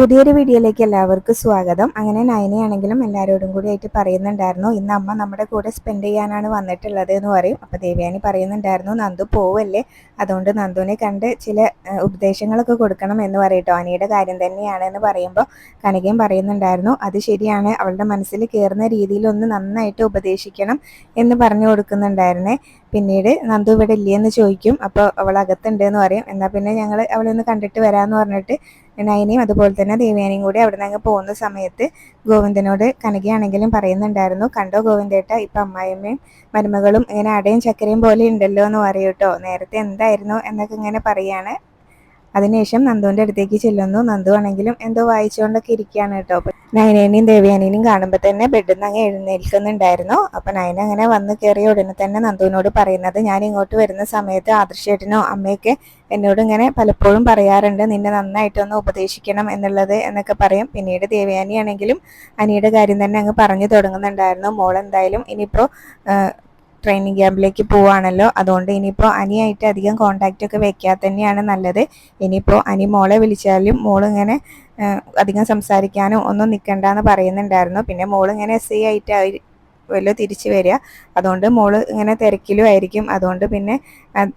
പുതിയൊരു വീഡിയോയിലേക്ക് എല്ലാവർക്കും സ്വാഗതം. അങ്ങനെ നയനയാണെങ്കിലും എല്ലാവരോടും കൂടി ആയിട്ട് പറയുന്നുണ്ടായിരുന്നു. ഇന്ന് അമ്മ നമ്മുടെ കൂടെ സ്പെൻഡ് ചെയ്യാനാണ് വന്നിട്ടുള്ളത് എന്ന് പറയും. അപ്പോൾ ദേവയാനി പറയുന്നുണ്ടായിരുന്നു നന്ദു പോവല്ലേ? അതുകൊണ്ട് നന്ദുവിനെ കണ്ട് ചില ഉപദേശങ്ങളൊക്കെ കൊടുക്കണം എന്ന് പറയട്ടോ. അനിയുടെ കാര്യം തന്നെയാണ് എന്ന് പറയുമ്പോൾ കനകയും പറയുന്നുണ്ടായിരുന്നു അത് ശരിയാണ്. അവളുടെ മനസ്സിൽ കയറുന്ന രീതിയിലൊന്ന് നന്നായിട്ട് ഉപദേശിക്കണം എന്ന് പറഞ്ഞു കൊടുക്കുന്നുണ്ടായിരുന്നേ. പിന്നീട് നന്ദു ഇവിടെ ഇല്ലയെന്ന് ചോദിക്കും അപ്പോൾ അവൾ അകത്തുണ്ട് എന്ന് പറയും. എന്നാൽ പിന്നെ ഞങ്ങൾ അവളെ ഒന്ന് കണ്ടിട്ട് വരാമെന്ന് പറഞ്ഞിട്ട് നയനയും അതുപോലെ തന്നെ ദേവയാനിയും കൂടി അവിടെ നിന്ന് പോകുന്ന സമയത്ത് ഗോവിന്ദനോട് കനകയാണെങ്കിലും പറയുന്നുണ്ടായിരുന്നു. കണ്ടോ ഗോവിന്ദേട്ട ഇപ്പം അമ്മായിയമ്മയും മരുമകളും ഇങ്ങനെ അടയും ചക്കരയും പോലെ ഉണ്ടല്ലോ എന്ന് പറയൂട്ടോ നേരത്തെ എന്തായിരുന്നു? എന്നൊക്കെ ഇങ്ങനെ പറയാണ്. അതിനുശേഷം നന്ദുവിന്റെ അടുത്തേക്ക് ചെല്ലുന്നു. നന്ദു ആണെങ്കിലും എന്തോ വായിച്ചുകൊണ്ടൊക്കെ ഇരിക്കുകയാണ് കേട്ടോ. അപ്പം നയനേനെയും ദേവയാനേനെയും കാണുമ്പോൾ തന്നെ ബെഡിൽ നിന്ന് അങ്ങ് എഴുന്നേൽക്കുന്നുണ്ടായിരുന്നു. അപ്പം നയന അങ്ങനെ വന്ന് കയറിയ ഉടനെ തന്നെ നന്ദുവിനോട് പറയുന്നത് ഞാൻ ഇങ്ങോട്ട് വരുന്ന സമയത്ത് ആദർശേട്ടനോ അമ്മയൊക്കെ എന്നോട് ഇങ്ങനെ പലപ്പോഴും പറയാറുണ്ട്. നിന്നെ നന്നായിട്ടൊന്ന് ഉപദേശിക്കണം എന്നുള്ളത് എന്നൊക്കെ പറയും. പിന്നീട് ദേവയാനി ആണെങ്കിലും അനിയുടെ കാര്യം തന്നെ അങ്ങ് പറഞ്ഞു തുടങ്ങുന്നുണ്ടായിരുന്നു. മോൾ എന്തായാലും ഇനിയിപ്പോൾ ട്രെയിനിങ് ക്യാമ്പിലേക്ക് പോവാണല്ലോ. അതുകൊണ്ട് ഇനിയിപ്പോൾ അനിയായിട്ട് അധികം കോണ്ടാക്റ്റ് ഒക്കെ വെക്കാതെ തന്നെയാണ് നല്ലത്. ഇനിയിപ്പോൾ അനി മോളെ വിളിച്ചാലും മോളിങ്ങനെ അധികം സംസാരിക്കാനോ ഒന്നും നിൽക്കണ്ടെന്ന് പറയുന്നുണ്ടായിരുന്നു. പിന്നെ മോളിങ്ങനെ എസ് ഐ ആയിട്ട് വല്ല തിരിച്ചു വരിക. അതുകൊണ്ട് മോൾ ഇങ്ങനെ തിരക്കിലും ആയിരിക്കും. അതുകൊണ്ട് പിന്നെ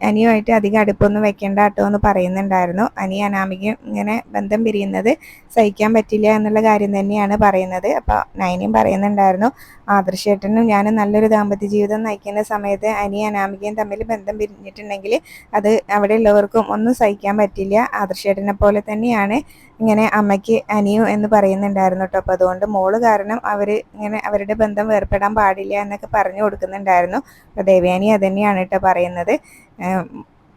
അനിയുമായിട്ട് അധികം അടുപ്പൊന്നും വെക്കേണ്ട കേട്ടോ എന്ന് പറയുന്നുണ്ടായിരുന്നു. അനി അനാമികയും ഇങ്ങനെ ബന്ധം പിരിയുന്നത് സഹിക്കാൻ പറ്റില്ല എന്നുള്ള കാര്യം തന്നെയാണ് പറയുന്നത്. അപ്പോൾ നയനിയും പറയുന്നുണ്ടായിരുന്നു ആദർശേട്ടനും ഞാനും നല്ലൊരു ദാമ്പത്യ ജീവിതം നയിക്കുന്ന സമയത്ത് അനി അനാമികയും തമ്മിൽ ബന്ധം പിരിഞ്ഞിട്ടുണ്ടെങ്കിൽ അത് അവിടെ ഉള്ളവർക്കും ഒന്നും സഹിക്കാൻ പറ്റില്ല. ആദർശേട്ടനെ പോലെ തന്നെയാണ് ഇങ്ങനെ അമ്മയ്ക്ക് അനിയു എന്ന് പറയുന്നുണ്ടായിരുന്നു കേട്ടോ. അപ്പോൾ അതുകൊണ്ട് മോൾ കാരണം അവർ ഇങ്ങനെ അവരുടെ ബന്ധം വേർപ്പെടാൻ പാടില്ല എന്നൊക്കെ പറഞ്ഞു കൊടുക്കുന്നുണ്ടായിരുന്നു. അപ്പോൾ ദേവയാനി അതന്നെയാണ് കേട്ടോ പറയുന്നത്.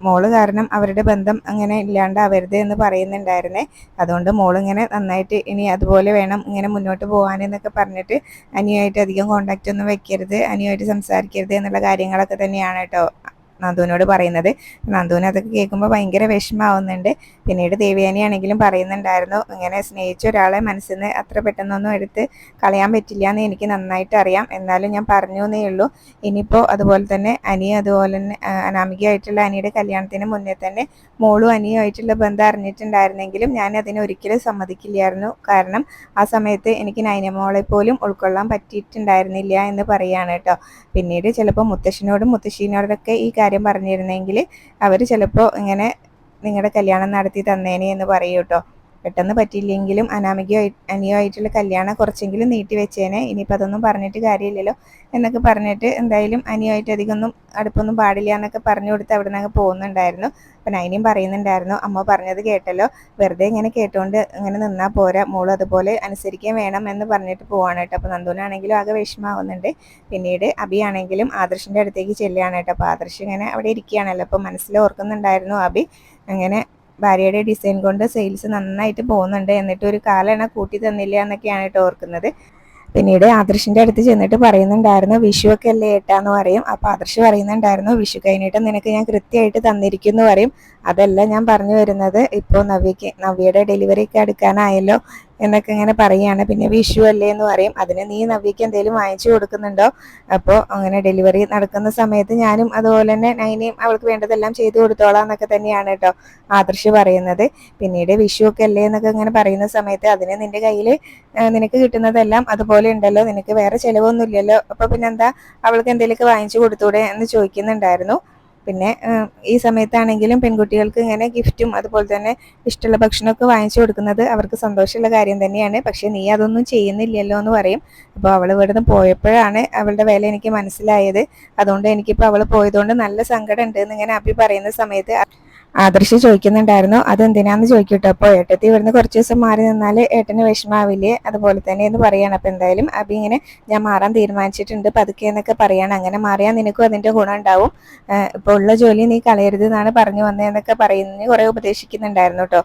മോൾ കാരണം അവരുടെ ബന്ധം അങ്ങനെ ഇല്ലാണ്ടാവരുത് എന്ന് പറയുന്നുണ്ടായിരുന്നേ. അതുകൊണ്ട് മോളിങ്ങനെ നന്നായിട്ട് ഇനി അതുപോലെ വേണം ഇങ്ങനെ മുന്നോട്ട് പോകാനെന്നൊക്കെ പറഞ്ഞിട്ട് അനിയുമായിട്ട് അധികം കോണ്ടാക്റ്റ് ഒന്നും വെക്കരുത് അനിയുമായിട്ട് സംസാരിക്കരുത് എന്നുള്ള കാര്യങ്ങളൊക്കെ തന്നെയാണ് കേട്ടോ നന്ദുവിനോട് പറയുന്നത്. നന്ദുവിന് അതൊക്കെ കേൾക്കുമ്പോൾ ഭയങ്കര വിഷമാവുന്നുണ്ട്. പിന്നീട് ദേവിയാനിയാണെങ്കിലും പറയുന്നുണ്ടായിരുന്നു. ഇങ്ങനെ സ്നേഹിച്ച ഒരാളെ മനസ്സിൽ നിന്ന് അത്ര പെട്ടെന്നൊന്നും എടുത്ത് കളയാൻ പറ്റില്ല എന്ന് എനിക്ക് നന്നായിട്ട് അറിയാം. എന്നാലും ഞാൻ പറഞ്ഞു എന്നേ ഉള്ളൂ. ഇനിയിപ്പോൾ അതുപോലെ തന്നെ അനി അതുപോലെ തന്നെ അനാമികയായിട്ടുള്ള അനിയുടെ കല്യാണത്തിന് മുന്നേ തന്നെ മോളും അനിയുമായിട്ടുള്ള ബന്ധം അറിഞ്ഞിട്ടുണ്ടായിരുന്നെങ്കിലും ഞാൻ അതിനെ ഒരിക്കലും സമ്മതിക്കില്ലായിരുന്നു. കാരണം ആ സമയത്ത് എനിക്ക് നൈനമോളെ പോലും ഉൾക്കൊള്ളാൻ പറ്റിയിട്ടുണ്ടായിരുന്നില്ല എന്ന് പറയുകയാണ് കേട്ടോ. പിന്നീട് ചിലപ്പോൾ മുത്തശ്ശിനോടും മുത്തശ്ശീനോടൊക്കെ ഈ കാര്യം പറഞ്ഞിരുന്നെങ്കിൽ അവർ ചിലപ്പോൾ ഇങ്ങനെ നിങ്ങളുടെ കല്യാണം നടത്തി തന്നേനെ എന്ന് പറയൂ കേട്ടോ പെട്ടെന്ന് പറ്റിയില്ലെങ്കിലും അനാമികയോ അനിയോ കല്യാണം കുറച്ചെങ്കിലും നീട്ടി വെച്ചേനെ. ഇനിയിപ്പോൾ അതൊന്നും പറഞ്ഞിട്ട് കാര്യമില്ലല്ലോ എന്നൊക്കെ പറഞ്ഞിട്ട് എന്തായാലും അനിയായിട്ട് അധികം ഒന്നും അടുപ്പൊന്നും പാടില്ല എന്നൊക്കെ പറഞ്ഞു കൊടുത്ത് അവിടെ നിന്ന് പോകുന്നുണ്ടായിരുന്നു. അപ്പം നൈനിയും പറയുന്നുണ്ടായിരുന്നു അമ്മ പറഞ്ഞത് കേട്ടല്ലോ. വെറുതെ ഇങ്ങനെ കേട്ടുകൊണ്ട് ഇങ്ങനെ നിന്നാൽ പോരാ. മോൾ അതുപോലെ അനുസരിക്കാൻ വേണം എന്ന് പറഞ്ഞിട്ട് പോവാണ് കേട്ടോ. അപ്പോൾ നന്ദൂനാണെങ്കിലും ആകെ വിഷമാവുന്നുണ്ട് പിന്നീട് അബി ആണെങ്കിലും ആദർശിന്റെ അടുത്തേക്ക് ചെല്ലുകയാണ് കേട്ടോ. അപ്പോൾ ആദർശ് ഇങ്ങനെ അവിടെ ഇരിക്കുകയാണല്ലോ. അപ്പോൾ മനസ്സിൽ ഓർക്കുന്നുണ്ടായിരുന്നു അബി. അങ്ങനെ ഭാര്യയുടെ ഡിസൈൻ കൊണ്ട് സെയിൽസ് നന്നായിട്ട് പോകുന്നുണ്ട് എന്നിട്ട് ഒരു കാലെണ്ണ കൂട്ടി തന്നില്ല എന്നൊക്കെയാണ് കേട്ടോ ഓർക്കുന്നത്. പിന്നീട് ആദർശിന്റെ അടുത്ത് ചെന്നിട്ട് പറയുന്നുണ്ടായിരുന്നു വിഷു ഒക്കെ അല്ലേ ഏട്ടാന്ന് പറയും. അപ്പൊ ആദർശ് പറയുന്നുണ്ടായിരുന്നു വിഷു കഴിഞ്ഞിട്ട് നിനക്ക് ഞാൻ കൃത്യമായിട്ട് തന്നിരിക്കുന്നു പറയും. അതല്ല ഞാൻ പറഞ്ഞു വരുന്നത് ഇപ്പോൾ നവ്യക്ക് നവ്യയുടെ ഡെലിവറി ഒക്കെ എടുക്കാനായല്ലോ എന്നൊക്കെ ഇങ്ങനെ പറയുകയാണ്. പിന്നെ വിഷു അല്ലേ എന്ന് പറയും. അതിന് നീ നവ്യക്ക് എന്തെങ്കിലും വാങ്ങിച്ചു കൊടുക്കുന്നുണ്ടോ? അപ്പോൾ അങ്ങനെ ഡെലിവറി നടക്കുന്ന സമയത്ത് ഞാനും അതുപോലെ തന്നെ നൈനയും അവൾക്ക് വേണ്ടതെല്ലാം ചെയ്തു കൊടുത്തോളാം എന്നൊക്കെ തന്നെയാണ് കേട്ടോ ആദർശ് പറയുന്നത്. പിന്നീട് വിഷു ഒക്കെ അല്ലേ എന്നൊക്കെ ഇങ്ങനെ പറയുന്ന സമയത്ത് അതിന് നിന്റെ കയ്യിൽ നിനക്ക് കിട്ടുന്നതെല്ലാം അതുപോലെ ഉണ്ടല്ലോ. നിനക്ക് വേറെ ചിലവൊന്നുമില്ലല്ലോ അപ്പോൾ പിന്നെന്താ? അവൾക്ക് എന്തെങ്കിലുമൊക്കെ വാങ്ങിച്ചു കൊടുത്തൂടെ എന്ന് ചോദിക്കുന്നുണ്ടായിരുന്നു. പിന്നെ ഈ സമയത്താണെങ്കിലും പെൺകുട്ടികൾക്ക് ഇങ്ങനെ ഗിഫ്റ്റും അതുപോലെ തന്നെ ഇഷ്ടമുള്ള ഭക്ഷണമൊക്കെ വാങ്ങിച്ചു കൊടുക്കുന്നത് അവർക്ക് സന്തോഷമുള്ള കാര്യം തന്നെയാണ്. പക്ഷേ നീ അതൊന്നും ചെയ്യുന്നില്ലല്ലോ എന്ന് പറയും. അപ്പോൾ അവൾ ഇവിടുന്ന് പോയപ്പോഴാണ് അവളുടെ വില എനിക്ക് മനസ്സിലായത്. അതുകൊണ്ട് എനിക്കിപ്പോൾ അവൾ പോയതുകൊണ്ട് നല്ല സങ്കടം ഉണ്ട് എന്ന് ഇങ്ങനെ അഭി പറയുന്ന സമയത്ത് ആദർശ് ചോദിക്കുന്നുണ്ടായിരുന്നു അതെന്തിനാന്ന് ചോദിക്കട്ടോ? അപ്പോൾ ഏട്ടത്തി ഇവിടുന്ന് കുറച്ച് ദിവസം മാറി നിന്നാൽ ഏട്ടന് വിഷമാവില്ലേ? അതുപോലെ തന്നെ എന്ന് പറയാണ്. അപ്പോൾ എന്തായാലും അബി ഇങ്ങനെ ഞാൻ മാറാൻ തീരുമാനിച്ചിട്ടുണ്ട് പതുക്കെ എന്നൊക്കെ പറയാണ്. അങ്ങനെ മാറിയാൽ നിനക്കും അതിന്റെ ഗുണം ഉണ്ടാവും ഇപ്പോൾ ഉള്ള ജോലി നീ കളയരുത് എന്നാണ് പറഞ്ഞു വന്നതെന്നൊക്കെ പറയുന്നതിന് കുറേ ഉപദേശിക്കുന്നുണ്ടായിരുന്നു കേട്ടോ.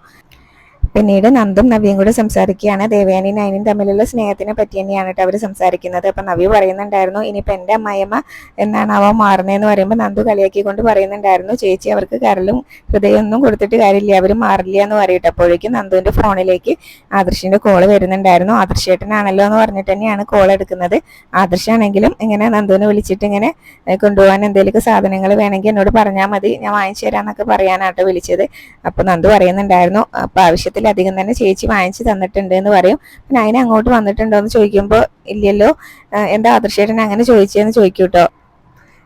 പിന്നീട് നന്ദും നവിയും കൂടെ സംസാരിക്കുകയാണ്. ദേവയാനി നയനും തമ്മിലുള്ള സ്നേഹത്തിനെ പറ്റി തന്നെയാണ് കേട്ടോ അവർ സംസാരിക്കുന്നത്. അപ്പൊ നവി പറയുന്നുണ്ടായിരുന്നു ഇനിയിപ്പോൾ എന്റെ അമ്മയമ്മ എന്നാണ് അവ മാറുന്നതെന്ന് പറയുമ്പോൾ നന്ദു കളിയാക്കിക്കൊണ്ട് പറയുന്നുണ്ടായിരുന്നു ചേച്ചി അവർക്ക് കരലും ഹൃദയമൊന്നും കൊടുത്തിട്ട് കാര്യമില്ല അവർ മാറില്ല എന്ന് പറയട്ടെ. അപ്പോഴേക്കും നന്ദുവിന്റെ ഫോണിലേക്ക് ആദർശിന്റെ കോൾ വരുന്നുണ്ടായിരുന്നു. ആദർശേട്ടനാണല്ലോ എന്ന് പറഞ്ഞിട്ട് തന്നെയാണ് കോൾ എടുക്കുന്നത്. ആദർശാണെങ്കിലും ഇങ്ങനെ നന്ദുവിനെ വിളിച്ചിട്ട് ഇങ്ങനെ കൊണ്ടുപോകാൻ എന്തെങ്കിലുമൊക്കെ സാധനങ്ങൾ വേണമെങ്കിൽ എന്നോട് പറഞ്ഞാൽ മതി ഞാൻ വാങ്ങിച്ചു തരാന്നൊക്കെ പറയാനാട്ടോ വിളിച്ചത്. അപ്പോൾ നന്ദു പറയുന്നുണ്ടായിരുന്നു അപ്പോൾ ആവശ്യത്തിന് എണ്ണത്തിലധികം തന്നെ ചേച്ചി വാങ്ങിച്ച് തന്നിട്ടുണ്ട് എന്ന് പറയും. പിന്നെ അതിനെ അങ്ങോട്ട് വന്നിട്ടുണ്ടോ എന്ന് ചോദിക്കുമ്പോൾ ഇല്ലല്ലോ എന്താ ആദർശേട്ടൻ അങ്ങനെ ചോദിച്ചതെന്ന് ചോദിക്കൂട്ടോ. കേട്ടോ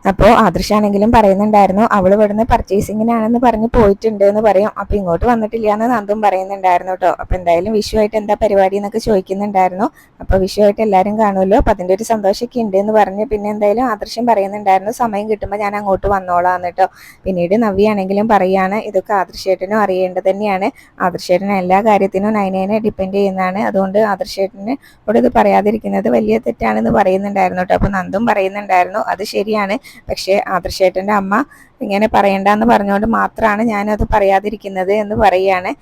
അപ്പോൾ ആദർശാണെങ്കിലും പറയുന്നുണ്ടായിരുന്നു അവൾ ഇവിടുന്ന് പർച്ചേസിങ്ങിനാണെന്ന് പറഞ്ഞ് പോയിട്ടുണ്ട് എന്ന് പറയും. അപ്പോൾ ഇങ്ങോട്ട് വന്നിട്ടില്ല എന്ന് നന്ദും പറയുന്നുണ്ടായിരുന്നു കേട്ടോ അപ്പോൾ എന്തായാലും വിഷു ആയിട്ട് എന്താ പരിപാടി എന്നൊക്കെ ചോദിക്കുന്നുണ്ടായിരുന്നു. അപ്പോൾ വിഷു ആയിട്ട് എല്ലാവരും കാണുമല്ലോ. അപ്പോൾ അതിന്റെ ഒരു സന്തോഷമൊക്കെ ഉണ്ട് എന്ന് പറഞ്ഞ് പിന്നെ എന്തായാലും ആദർശം പറയുന്നുണ്ടായിരുന്നു സമയം കിട്ടുമ്പോൾ ഞാൻ അങ്ങോട്ട് വന്നോളാം കേട്ടോ പിന്നീട് നവ്യാണെങ്കിലും പറയാണ് ഇതൊക്കെ ആദർശേട്ടനും അറിയേണ്ടത് തന്നെയാണ്. ആദർശേട്ടൻ എല്ലാ കാര്യത്തിനും നൈനേനെ ഡിപ്പെൻഡ് ചെയ്യുന്നതാണ്. അതുകൊണ്ട് ആദർശേട്ടന് ഇവിടെ ഇത് പറയാതിരിക്കുന്നത് വലിയ തെറ്റാണെന്ന് പറയുന്നുണ്ടായിരുന്നു കേട്ടോ അപ്പോൾ നന്ദും പറയുന്നുണ്ടായിരുന്നു അത് ശരിയാണ്. പക്ഷേ ആദർശേട്ടന്റെ അമ്മ ഇങ്ങനെ പറയണ്ടെന്ന് പറഞ്ഞുകൊണ്ട് മാത്രമാണ് ഞാനത് പറയാതിരിക്കുന്നത് എന്ന് പറയുകയാണ്.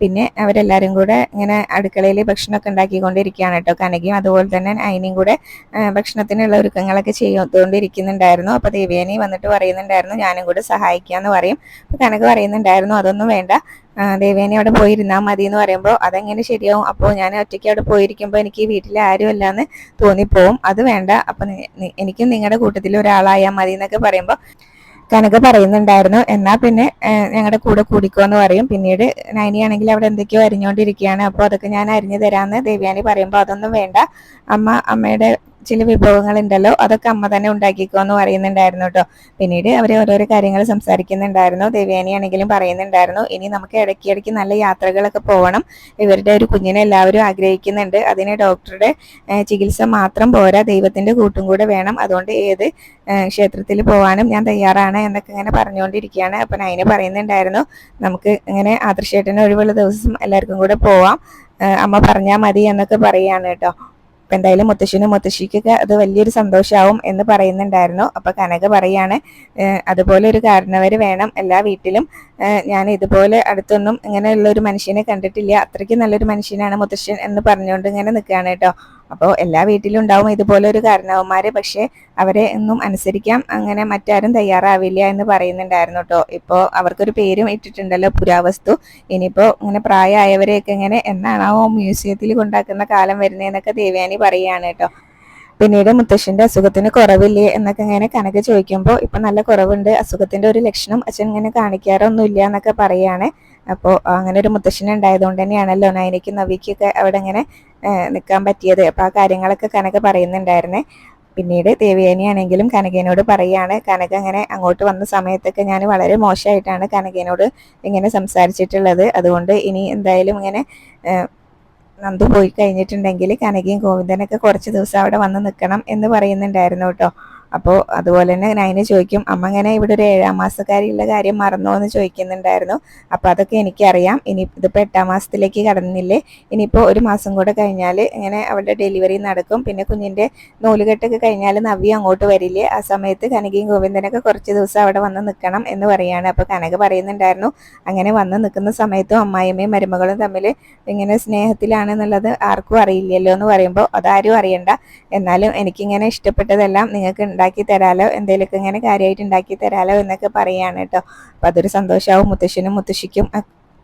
പിന്നെ അവരെല്ലാവരും കൂടെ ഇങ്ങനെ അടുക്കളയിൽ ഭക്ഷണമൊക്കെ ഉണ്ടാക്കിക്കൊണ്ടിരിക്കുകയാണ് കേട്ടോ. കനകയും അതുപോലെ തന്നെ അയിനെയും കൂടെ ഭക്ഷണത്തിനുള്ള ഒരുക്കങ്ങളൊക്കെ ചെയ്തുകൊണ്ടിരിക്കുന്നുണ്ടായിരുന്നു. അപ്പോൾ ദേവ്യാനി വന്നിട്ട് പറയുന്നുണ്ടായിരുന്നു ഞാനും കൂടെ സഹായിക്കാമെന്ന് പറയും. അപ്പോൾ കനക പറയുന്നുണ്ടായിരുന്നു അതൊന്നും വേണ്ട. ദേവേനെ അവിടെ പോയിരുന്നാൽ മതി എന്ന് പറയുമ്പോൾ അതെങ്ങനെ ശരിയാവും? അപ്പോൾ ഞാൻ ഒറ്റയ്ക്ക് അവിടെ പോയിരിക്കുമ്പോൾ എനിക്ക് വീട്ടിൽ ആരും എന്ന് തോന്നിപ്പോവും. അത് വേണ്ട. അപ്പം എനിക്കും നിങ്ങളുടെ കൂട്ടത്തിൽ ഒരാളായാൽ മതി എന്നൊക്കെ പറയുമ്പോൾ കനക പറയുന്നുണ്ടായിരുന്നു. എന്നാൽ പിന്നെ ഞങ്ങളുടെ കൂടെ കൂടിക്കോ എന്ന് പറയും. പിന്നീട് നൈനിയാണെങ്കിൽ അവിടെ എന്തൊക്കെയോ അരിഞ്ഞുകൊണ്ടിരിക്കുകയാണ് അപ്പോൾ അതൊക്കെ ഞാൻ അരിഞ്ഞു തരാമെന്ന് ദേവ്യാനി പറയുമ്പോൾ അതൊന്നും വേണ്ട. അമ്മ അമ്മയുടെ ചില വിഭവങ്ങൾ ഉണ്ടല്ലോ അതൊക്കെ അമ്മ തന്നെ ഉണ്ടാക്കിക്കോ എന്ന് പറയുന്നുണ്ടായിരുന്നു കേട്ടോ പിന്നീട് അവർ ഓരോരോ കാര്യങ്ങൾ സംസാരിക്കുന്നുണ്ടായിരുന്നു. ദേവ്യാനി ആണെങ്കിലും പറയുന്നുണ്ടായിരുന്നു. ഇനി നമുക്ക് ഇടയ്ക്ക് ഇടയ്ക്ക് നല്ല യാത്രകളൊക്കെ പോകണം ഇവരുടെ ഒരു കുഞ്ഞിനെ എല്ലാവരും ആഗ്രഹിക്കുന്നുണ്ട്. അതിന് ഡോക്ടറുടെ ചികിത്സ മാത്രം പോരാ. ദൈവത്തിന്റെ കൂട്ടും കൂടെ വേണം. അതുകൊണ്ട് ഏത് ക്ഷേത്രത്തിൽ പോകാനും ഞാൻ തയ്യാറാണ് എന്നൊക്കെ ഇങ്ങനെ പറഞ്ഞുകൊണ്ടിരിക്കുകയാണ്. അപ്പം അതിന് പറയുന്നുണ്ടായിരുന്നു നമുക്ക് ഇങ്ങനെ ആദർശേട്ടന് ഒഴിവുള്ള ദിവസം എല്ലാവർക്കും കൂടെ പോവാം. അമ്മ പറഞ്ഞാൽ മതി എന്നൊക്കെ പറയാണ് കേട്ടോ അപ്പം എന്തായാലും മുത്തശ്ശനും മുത്തശ്ശിക്കൊക്കെ അത് വലിയൊരു സന്തോഷമാവും എന്ന് പറയുന്നുണ്ടായിരുന്നു. അപ്പൊ കനക പറയാണ് അതുപോലെ ഒരു കാരണവര് വേണം. എല്ലാ വീട്ടിലും ഞാൻ ഇതുപോലെ അടുത്തൊന്നും ഇങ്ങനെയുള്ള ഒരു മനുഷ്യനെ കണ്ടിട്ടില്ല. അത്രയ്ക്ക് നല്ലൊരു മനുഷ്യനാണ് മുത്തശ്ശൻ എന്ന് പറഞ്ഞുകൊണ്ട് ഇങ്ങനെ നിൽക്കുകയാണ് കേട്ടോ. അപ്പോൾ എല്ലാ വീട്ടിലും ഉണ്ടാവും ഇതുപോലെ ഒരു കാരണവന്മാര്. പക്ഷേ അവരെ ഒന്നും അനുസരിക്കാൻ അങ്ങനെ മറ്റാരും തയ്യാറാവില്ല എന്ന് പറയുന്നുണ്ടായിരുന്നു കേട്ടോ. ഇപ്പോൾ അവർക്കൊരു പേരും ഇട്ടിട്ടുണ്ടല്ലോ പുരാവസ്തു. ഇനിയിപ്പോൾ ഇങ്ങനെ പ്രായമായവരെയൊക്കെ ഇങ്ങനെ എന്നാണാവോ മ്യൂസിയത്തിൽ കൊണ്ടാക്കുന്ന കാലം വരുന്നതെന്നൊക്കെ ദേവയാനി പറയുകയാണ് കേട്ടോ. പിന്നീട് മുത്തശ്ശന്റെ അസുഖത്തിന് കുറവില്ലേ എന്നൊക്കെ ഇങ്ങനെ കണക്ക് ചോദിക്കുമ്പോൾ ഇപ്പൊ നല്ല കുറവുണ്ട്. അസുഖത്തിന്റെ ഒരു ലക്ഷണം അച്ഛൻ ഇങ്ങനെ കാണിക്കാറൊന്നുമില്ല എന്നൊക്കെ പറയാണ് അപ്പോൾ അങ്ങനെ ഒരു മുത്തശ്ശന ഉണ്ടായതുകൊണ്ട് തന്നെയാണല്ലോ നൈനയ്ക്ക് നവിക്കൊക്കെ അവിടെ അങ്ങനെ നിൽക്കാൻ പറ്റിയത്. അപ്പോൾ ആ കാര്യങ്ങളൊക്കെ കനക പറയുന്നുണ്ടായിരുന്നേ. പിന്നീട് ദേവയാനിയാണെങ്കിലും കനകേനോട് പറയാണ്. കനക അങ്ങനെ അങ്ങോട്ട് വന്ന സമയത്തൊക്കെ ഞാൻ വളരെ മോശമായിട്ടാണ് കനകേനോട് ഇങ്ങനെ സംസാരിച്ചിട്ടുള്ളത്. അതുകൊണ്ട് ഇനി എന്തായാലും ഇങ്ങനെ നന്ദു പോയി കഴിഞ്ഞിട്ടുണ്ടെങ്കിൽ കനകയും ഗോവിന്ദനൊക്കെ കുറച്ച് ദിവസം അവിടെ വന്ന് നിൽക്കണം എന്ന് പറയുന്നുണ്ടായിരുന്നു കേട്ടോ. അപ്പോൾ അതുപോലെ തന്നെ നൈന ചോദിക്കും അമ്മ ഇങ്ങനെ ഇവിടെ ഒരു ഏഴാം മാസക്കാരിയുള്ള കാര്യം മറന്നോ എന്ന് ചോദിക്കുന്നുണ്ടായിരുന്നു. അപ്പോൾ അതൊക്കെ എനിക്കറിയാം. ഇനി ഇതിപ്പോൾ എട്ടാം മാസത്തിലേക്ക് കടന്നില്ലേ. ഇനിയിപ്പോൾ ഒരു മാസം കൂടെ കഴിഞ്ഞാൽ ഇങ്ങനെ അവളുടെ ഡെലിവറി നടക്കും. പിന്നെ കുഞ്ഞിന്റെ നൂലുകെട്ടൊക്കെ കഴിഞ്ഞാൽ നവ്യ അങ്ങോട്ട് വരില്ലേ. ആ സമയത്ത് കനകയും ഗോവിന്ദനൊക്കെ കുറച്ച് ദിവസം അവിടെ വന്ന് നിൽക്കണം എന്ന് പറയാണ്. അപ്പോൾ കനക പറയുന്നുണ്ടായിരുന്നു അങ്ങനെ വന്ന് നിൽക്കുന്ന സമയത്തും അമ്മായിയമ്മയും മരുമകളും തമ്മിൽ ഇങ്ങനെ സ്നേഹത്തിലാണെന്നുള്ളത് ആർക്കും അറിയില്ലല്ലോ എന്ന് പറയുമ്പോൾ അതാരും അറിയണ്ട. എന്നാലും എനിക്കിങ്ങനെ ഇഷ്ടപ്പെട്ടതെല്ലാം നിങ്ങൾക്ക് ഉണ്ടാക്കി തരാലോ? എന്തെങ്കിലുമൊക്കെ ഇങ്ങനെ കാര്യമായിട്ട് ഉണ്ടാക്കി തരാലോ എന്നൊക്കെ പറയാണ് കേട്ടോ. അപ്പം അതൊരു സന്തോഷമാവും മുത്തശ്ശനും മുത്തശ്ശിക്കും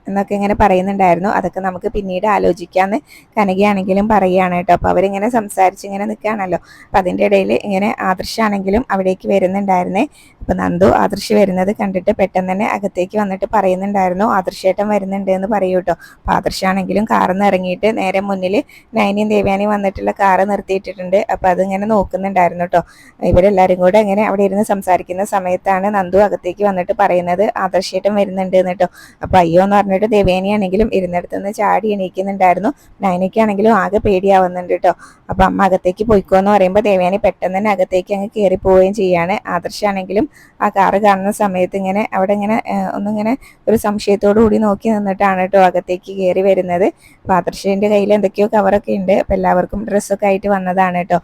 എന്നൊക്കെ ഇങ്ങനെ പറയുന്നുണ്ടായിരുന്നു. അതൊക്കെ നമുക്ക് പിന്നീട് ആലോചിക്കാമെന്ന് കനകയാണെങ്കിലും പറയുകയാണ് കേട്ടോ. അപ്പോൾ അവരിങ്ങനെ സംസാരിച്ച് ഇങ്ങനെ നിൽക്കുകയാണല്ലോ അപ്പം അതിന്റെ ഇടയിൽ ഇങ്ങനെ ആദർശാണെങ്കിലും അവിടേക്ക് വരുന്നുണ്ടായിരുന്നേ. അപ്പം നന്ദു ആദർശ് വരുന്നത് കണ്ടിട്ട് പെട്ടെന്ന് തന്നെ അകത്തേക്ക് വന്നിട്ട് പറയുന്നുണ്ടായിരുന്നു. ആദർശേട്ടൻ വരുന്നുണ്ട് എന്ന് പറയൂ കേട്ടോ. അപ്പോൾ ആദർശാണെങ്കിലും കാറിൽ നിന്ന് ഇറങ്ങിയിട്ട് നേരെ മുന്നിൽ നൈനിയും ദേവ്യാനിയും വന്നിട്ടുള്ള കാറ് നിർത്തിയിട്ടിട്ടുണ്ട്. അപ്പോൾ അതിങ്ങനെ നോക്കുന്നുണ്ടായിരുന്നു കേട്ടോ. ഇവരെല്ലാവരും കൂടെ ഇങ്ങനെ അവിടെ ഇരുന്ന് സംസാരിക്കുന്ന സമയത്താണ് നന്ദു അകത്തേക്ക് വന്നിട്ട് പറയുന്നത് ആദർശേട്ടൻ വരുന്നുണ്ട് എന്ന് കേട്ടോ. അപ്പോൾ അയ്യോ എന്ന് ദേവേനിയാണെങ്കിലും ഇരുന്നിടത്ത് നിന്ന് ചാടി എണീക്കുന്നുണ്ടായിരുന്നു. നയനയ്ക്കാണെങ്കിലും ആകെ പേടിയാവുന്നുണ്ട് കേട്ടോ അപ്പം അമ്മ അകത്തേക്ക് പോയിക്കോ എന്ന് പറയുമ്പോൾ ദേവേനി പെട്ടെന്ന് തന്നെ അകത്തേക്ക് അങ്ങ് കയറി പോവുകയും ചെയ്യാണ്. ആദർശാണെങ്കിലും ആ കാറ് കാണുന്ന സമയത്ത് ഇങ്ങനെ അവിടെ ഇങ്ങനെ ഒന്നിങ്ങനെ ഒരു സംശയത്തോടു കൂടി നോക്കി നിന്നിട്ടാണ് കേട്ടോ അകത്തേക്ക് കയറി വരുന്നത്. അപ്പം ആദർശിന്റെ കയ്യിൽ എന്തൊക്കെയോ കവറൊക്കെ ഉണ്ട്. അപ്പോൾ എല്ലാവർക്കും ഡ്രസ്സൊക്കെ ആയിട്ട് വന്നതാണ് കേട്ടോ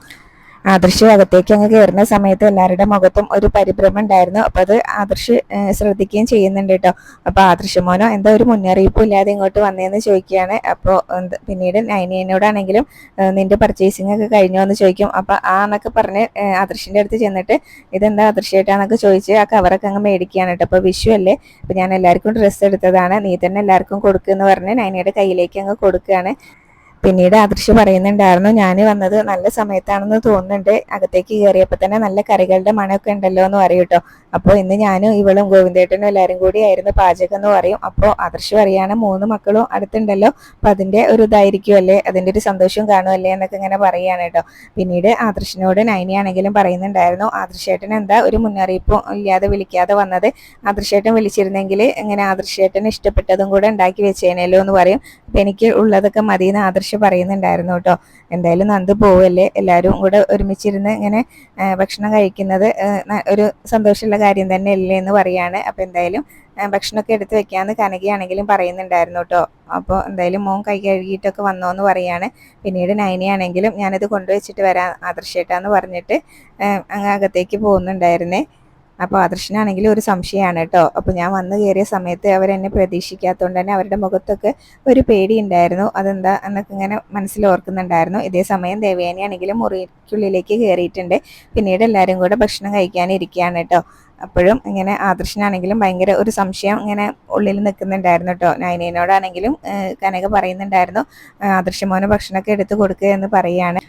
ആദർശ് അകത്തേക്ക് അങ്ങ് കയറുന്ന സമയത്ത് എല്ലാവരുടെ മുഖത്തും ഒരു പരിഭ്രമം ഉണ്ടായിരുന്നു. അപ്പൊ അത് ആദർശ് ശ്രദ്ധിക്കുകയും ചെയ്യുന്നുണ്ട് കേട്ടോ. അപ്പൊ ആദർശ് മോനോ എന്താ ഒരു മുന്നറിയിപ്പും ഇല്ലാതെ ഇങ്ങോട്ട് വന്നതെന്ന് ചോദിക്കുകയാണ്. അപ്പോൾ പിന്നീട് നൈനിയനോടാണെങ്കിലും നിന്റെ പർച്ചേസിംഗ് ഒക്കെ കഴിഞ്ഞോ എന്ന് ചോദിക്കും. അപ്പൊ ആ എന്നൊക്കെ പറഞ്ഞ് ആദർശിന്റെ അടുത്ത് ചെന്നിട്ട് ഇതെന്താ ആദർശേട്ടാന്നൊക്കെ ചോദിച്ച് ആ കവറൊക്കെ അങ്ങ് മേടിക്കുകയാണ് കേട്ടോ. അപ്പൊ വിഷു അല്ലേ? അപ്പൊ ഞാൻ എല്ലാവർക്കും ഡ്രസ്സ് എടുത്തതാണ്. നീ തന്നെ എല്ലാവർക്കും കൊടുക്കുമെന്ന് പറഞ്ഞ് നൈനിയുടെ കയ്യിലേക്ക് അങ്ങ് കൊടുക്കുകയാണ്. പിന്നീട് ആദർശ് പറയുന്നുണ്ടായിരുന്നു ഞാൻ വന്നത് നല്ല സമയത്താണെന്ന് തോന്നുന്നുണ്ട്. അകത്തേക്ക് കയറിയപ്പോൾ തന്നെ നല്ല കറികളുടെ മണമൊക്കെ ഉണ്ടല്ലോ എന്ന് പറയും കേട്ടോ അപ്പോൾ ഇന്ന് ഞാനും ഇവളും ഗോവിന്ദേട്ടനും എല്ലാവരും കൂടി ആയിരുന്നു പാചകം എന്ന് പറയും. അപ്പോൾ ആദർശ് പറയാണ് മൂന്ന് മക്കളും അടുത്തുണ്ടല്ലോ. അപ്പം അതിന്റെ ഒരു ഇതായിരിക്കും അല്ലേ? അതിന്റെ ഒരു സന്തോഷം കാണുമല്ലേ എന്നൊക്കെ ഇങ്ങനെ പറയുകയാണ് കേട്ടോ പിന്നീട് ആദർശിനോട് നൈനിയാണെങ്കിലും പറയുന്നുണ്ടായിരുന്നു ആദർശേട്ടൻ എന്താ ഒരു മുന്നറിയിപ്പും ഇല്ലാതെ വിളിക്കാതെ വന്നത്? ആദർശേട്ടൻ വിളിച്ചിരുന്നെങ്കിൽ ഇങ്ങനെ ആദർശേട്ടൻ ഇഷ്ടപ്പെട്ടതും കൂടെ ഉണ്ടാക്കി വെച്ചേനല്ലോ എന്ന് പറയും. അപ്പം എനിക്ക് ഉള്ളതൊക്കെ മതിയെന്ന് ആദർശ് പറയുന്നുണ്ടായിരുന്നു കേട്ടോ. എന്തായാലും നന്ദ് പോവല്ലേ? എല്ലാവരും കൂടെ ഒരുമിച്ചിരുന്ന് ഇങ്ങനെ ഭക്ഷണം കഴിക്കുന്നത് ഒരു സന്തോഷമുള്ള കാര്യം തന്നെ അല്ലേ എന്ന് പറയാണ്. അപ്പോൾ എന്തായാലും ഭക്ഷണമൊക്കെ എടുത്ത് വെക്കാമെന്ന് കനകയാണെങ്കിലും പറയുന്നുണ്ടായിരുന്നു കേട്ടോ. അപ്പോൾ എന്തായാലും മോൻ കൈ കഴുകിയിട്ടൊക്കെ വന്നോ എന്ന് പറയാണ്. പിന്നീട് നൈനയാണെങ്കിലും ഞാനത് കൊണ്ടുവച്ചിട്ട് വരാം ആദർശേട്ടാന്ന് പറഞ്ഞിട്ട് അങ്ങ് അകത്തേക്ക് പോകുന്നുണ്ടായിരുന്നേ. അപ്പോൾ ആദർശനാണെങ്കിൽ ഒരു സംശയമാണ് കേട്ടോ. അപ്പോൾ ഞാൻ വന്നു കയറിയ സമയത്ത് അവരെന്നെ പ്രതീക്ഷിക്കാത്തതുകൊണ്ട് തന്നെ അവരുടെ മുഖത്തൊക്കെ ഒരു പേടി ഉണ്ടായിരുന്നു. അതെന്താ എന്നൊക്കെ ഇങ്ങനെ മനസ്സിൽ ഓർക്കുന്നുണ്ടായിരുന്നു. ഇതേ സമയം ദേവേനയാണെങ്കിലും മുറിക്കുള്ളിലേക്ക് കയറിയിട്ടുണ്ട്. പിന്നീട് എല്ലാവരും കൂടെ ഭക്ഷണം കഴിക്കാനിരിക്കുകയാണ് കേട്ടോ. അപ്പോഴും ഇങ്ങനെ ആദർശനാണെങ്കിലും ഭയങ്കര ഒരു സംശയം ഇങ്ങനെ ഉള്ളിൽ നിൽക്കുന്നുണ്ടായിരുന്നു കേട്ടോ. നൈനേനോടാണെങ്കിലും കനക പറയുന്നുണ്ടായിരുന്നു ആദർശമോന് ഭക്ഷണമൊക്കെ എടുത്ത് കൊടുക്കുക എന്ന് പറയുകയാണ്.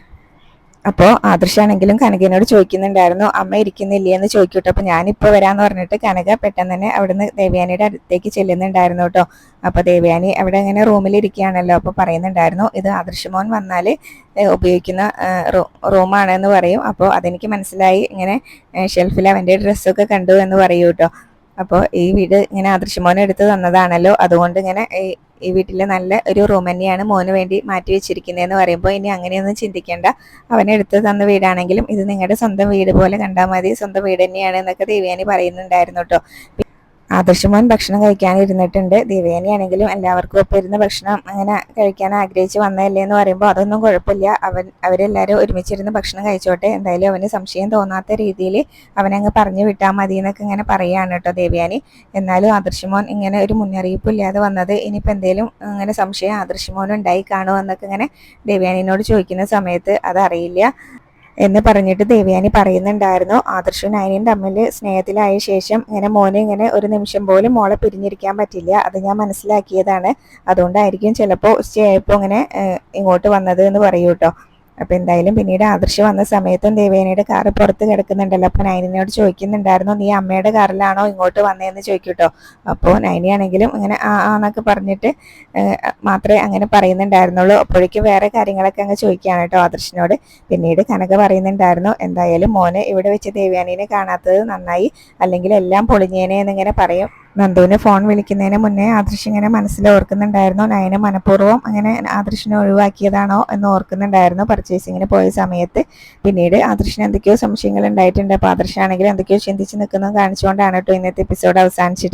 അപ്പോൾ ആദർശാണെങ്കിലും കനകനോട് ചോദിക്കുന്നുണ്ടായിരുന്നു അമ്മ ഇരിക്കുന്നില്ലേ? എന്ന് ചോദിക്കട്ടോ. അപ്പോൾ ഞാനിപ്പോൾ വരാമെന്ന് പറഞ്ഞിട്ട് കനക പെട്ടെന്ന് തന്നെ അവിടുന്ന് ദേവയാനിയുടെ അടുത്തേക്ക് ചെല്ലുന്നുണ്ടായിരുന്നു കേട്ടോ. അപ്പോൾ ദേവയാനി അവിടെ അങ്ങനെ റൂമിലിരിക്കുകയാണല്ലോ അപ്പോൾ പറയുന്നുണ്ടായിരുന്നു ഇത് ആദർശമോൻ വന്നാൽ ഉപയോഗിക്കുന്ന റൂമാണെന്ന് പറയും. അപ്പോൾ അതെനിക്ക് മനസ്സിലായി. ഇങ്ങനെ ഷെൽഫിൽ അവന്റെ ഡ്രസ്സൊക്കെ കണ്ടു എന്ന് പറയൂ കേട്ടോ. അപ്പോൾ ഈ വീട് ഇങ്ങനെ ആദർശമോൻ എടുത്ത് തന്നതാണല്ലോ. അതുകൊണ്ട് ഇങ്ങനെ ഈ വീട്ടിൽ നല്ല ഒരു റൂം തന്നെയാണ് മോന് വേണ്ടി മാറ്റി വെച്ചിരിക്കുന്നതെന്ന് പറയുമ്പോൾ ഇനി അങ്ങനെയൊന്നും ചിന്തിക്കേണ്ട. അവനെടുത്ത് തന്ന വീടാണെങ്കിലും ഇത് നിങ്ങളുടെ സ്വന്തം വീട് പോലെ കണ്ടാൽ മതി. സ്വന്തം വീട് തന്നെയാണ് എന്നൊക്കെ ദേവ്യാനി പറയുന്നുണ്ടായിരുന്നു കേട്ടോ ആദർശമോൻ ഭക്ഷണം കഴിക്കാനിരുന്നിട്ടുണ്ട്. ദിവ്യാനിയാണെങ്കിലും എല്ലാവർക്കും ഒപ്പം ഇരുന്ന് ഭക്ഷണം അങ്ങനെ കഴിക്കാൻ ആഗ്രഹിച്ച് വന്നതല്ലേ എന്ന് പറയുമ്പോൾ അതൊന്നും കുഴപ്പമില്ല. അവൻ അവരെല്ലാവരും ഒരുമിച്ചിരുന്ന് ഭക്ഷണം കഴിച്ചോട്ടെ. എന്തായാലും അവന് സംശയം തോന്നാത്ത രീതിയിൽ അവനങ്ങ് പറഞ്ഞു വിട്ടാൽ മതി എന്നൊക്കെ ഇങ്ങനെ പറയുകയാണ് കേട്ടോ ദേവ്യാനി. എന്നാലും ആദർശമോൻ ഇങ്ങനെ ഒരു മുന്നറിയിപ്പ് ഇല്ലാതെ വന്നത് ഇനിയിപ്പോൾ എന്തെങ്കിലും ഇങ്ങനെ സംശയം ആദർശമോൻ ഉണ്ടായി കാണുമോ എന്നൊക്കെ ഇങ്ങനെ ദേവ്യാനിനോട് ചോദിക്കുന്ന സമയത്ത് അതറിയില്ല. എന്ന് പറഞ്ഞിട്ട് ദേവയാനി പറയുന്നുണ്ടായിരുന്നു. ആദർശവും നയനയും തമ്മിൽ സ്നേഹത്തിലായ ശേഷം ഇങ്ങനെ മോനെ ഇങ്ങനെ ഒരു നിമിഷം പോലും മോളെ പിരിഞ്ഞിരിക്കാൻ പറ്റില്ല. അത് ഞാൻ മനസ്സിലാക്കിയതാണ്. അതുകൊണ്ടായിരിക്കും ചിലപ്പോൾ ഉച്ചയായപ്പോൾ ഇങ്ങനെ ഇങ്ങോട്ട് വന്നത് എന്ന് പറയൂ കേട്ടോ അപ്പോൾ എന്തായാലും പിന്നീട് ആദർശ് വന്ന സമയത്തും ദേവേനയുടെ കാറ് പുറത്ത് കിടക്കുന്നുണ്ടല്ലോ. അപ്പോൾ നൈനിനോട് ചോദിക്കുന്നുണ്ടായിരുന്നു നീ അമ്മയുടെ കാറിലാണോ ഇങ്ങോട്ട് വന്നതെന്ന് ചോദിക്കൂട്ടോ? അപ്പോൾ നൈനിയാണെങ്കിലും ഇങ്ങനെ ആ ആന്നൊക്കെ പറഞ്ഞിട്ട് മാത്രമേ അങ്ങനെ പറയുന്നുണ്ടായിരുന്നുള്ളൂ. അപ്പോഴേക്കും വേറെ കാര്യങ്ങളൊക്കെ അങ്ങ് ചോദിക്കുകയാണ് കേട്ടോ ആദർശിനോട്. പിന്നീട് കനക പറയുന്നുണ്ടായിരുന്നു എന്തായാലും മോനെ ഇവിടെ വെച്ച് ദേവ്യാനീനെ കാണാത്തത് നന്നായി അല്ലെങ്കിൽ എല്ലാം പൊളിഞ്ഞേനെ എന്നിങ്ങനെ പറയും. നന്ദുവിന് ഫോൺ വിളിക്കുന്നതിന് മുന്നേ ആദർശ് ഇങ്ങനെ മനസ്സിൽ ഓർക്കുന്നുണ്ടായിരുന്നു. നയന മനഃപൂർവം അങ്ങനെ ആദർശിനെ ഒഴിവാക്കിയതാണോ എന്ന് ഓർക്കുന്നുണ്ടായിരുന്നു പർച്ചേസിങ്ങിന് പോയ സമയത്ത്. പിന്നീട് ആദർശിന് എന്തൊക്കെയോ സംശയങ്ങൾ ഉണ്ടായിട്ടുണ്ട്. അപ്പോൾ ആദർശാണെങ്കിൽ എന്തൊക്കെയോ ചിന്തിച്ച് നിൽക്കുന്നത് കാണിച്ചുകൊണ്ടാണ് കേട്ടോ ഇന്നത്തെ എപ്പിസോഡ് അവസാനിച്ചിട്ട്